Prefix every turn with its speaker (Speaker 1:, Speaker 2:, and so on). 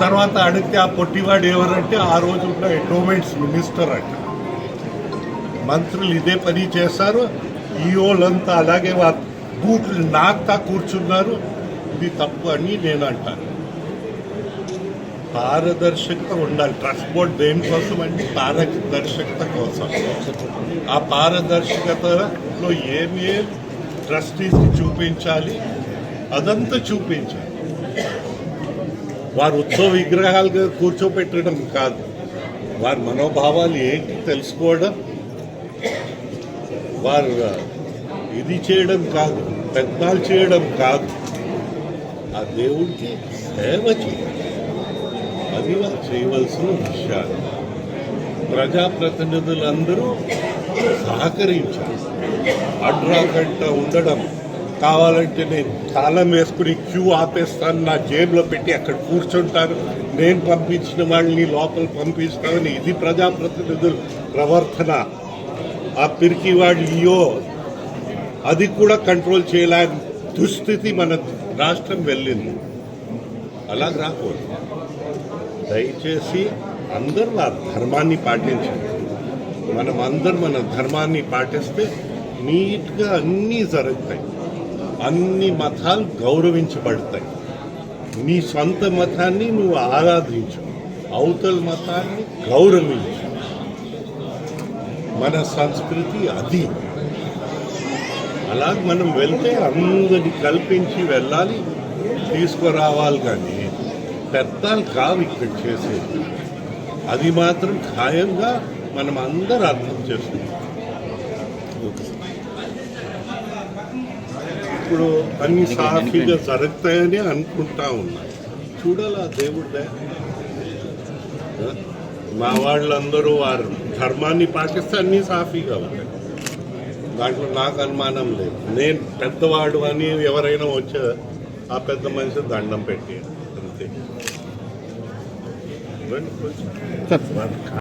Speaker 1: తర్వాత అడిగితే ఆ పొట్టివాడు ఎవరంటే ఆ రోజు ఉన్న ఎండోమెంట్స్ మినిస్టర్ అంట. మంత్రులు ఇదే పని చేస్తారు ఈఓలంతా అలాగే వారు బూట్లు నాకుతా కూర్చున్నారు. ఇది తప్పు అని నేను అంటాను. పారదర్శకత ఉండాలి. ట్రస్ట్ బోర్డ్ దేనికోసం అంటే పారదర్శకత కోసం. ఆ పారదర్శకతలో ఏమేమి ఏం ట్రస్టీస్కి చూపించాలి? అదంతా చూపించాలి. వారు ఉత్సవ విగ్రహాలుగా కూర్చోపెట్టడం కాదు. వారి మనోభావాలు ఏంటి తెలుసుకోవడం? వారు ఇది చేయడం కాదు పెద్దలు చేయడం కాదు. ఆ దేవుడికి సేవ చేయాలి. అది వారు చేయవలసిన విషయాలు. ప్రజాప్రతినిధులందరూ సహకరించాలి. అడ్రాకంట ఉండడం కావాలంటే నేను తాళం వేసుకుని క్యూ ఆపేస్తాను నా జేబులో పెట్టి అక్కడ కూర్చుంటాను. నేను పంపించిన వాళ్ళని లోపల పంపిస్తామని ఇది ప్రజాప్రతినిధుల ప్రవర్తన. ఆ పిరికి వాడు ఇయో అది కూడా కంట్రోల్ చేయలేని దుస్థితి మన రాష్ట్రం వెళ్ళింది. అలా రాకూడదు. దయచేసి అందరూ ఆ ధర్మాన్ని పాటించండి. మనం అందరూ మన ధర్మాన్ని పాటిస్తే నీట్గా అన్నీ జరుగుతాయి. అన్ని మతాలు గౌరవించబడతాయి. నీ సొంత మతాన్ని నువ్వు ఆరాధించు. అవతల మతాన్ని గౌరవించు. మన సంస్కృతి అది. అలా మనం వెళ్తే అందరిని కల్పించి వెళ్ళాలి తీసుకురావాలి కానీ పెద్దలు కావు ఇక్కడ చేసేది. అది మాత్రం ఖాయంగా మనం అందరూ అర్థం చేసుకుంటాం. ఇప్పుడు అన్ని సాఫీగా జరుగుతాయని అనుకుంటా ఉన్నా. చూడాలా దేవుడే మా వాళ్ళందరూ వారు ధర్మాన్ని పాటిస్తే అన్ని సాఫీగా ఉంటాయి. దాంట్లో నాకు అనుమానం లేదు. నేను పెద్దవాడు అని ఎవరైనా వచ్చే ఆ పెద్ద మనిషి దండం పెట్టి అంతే.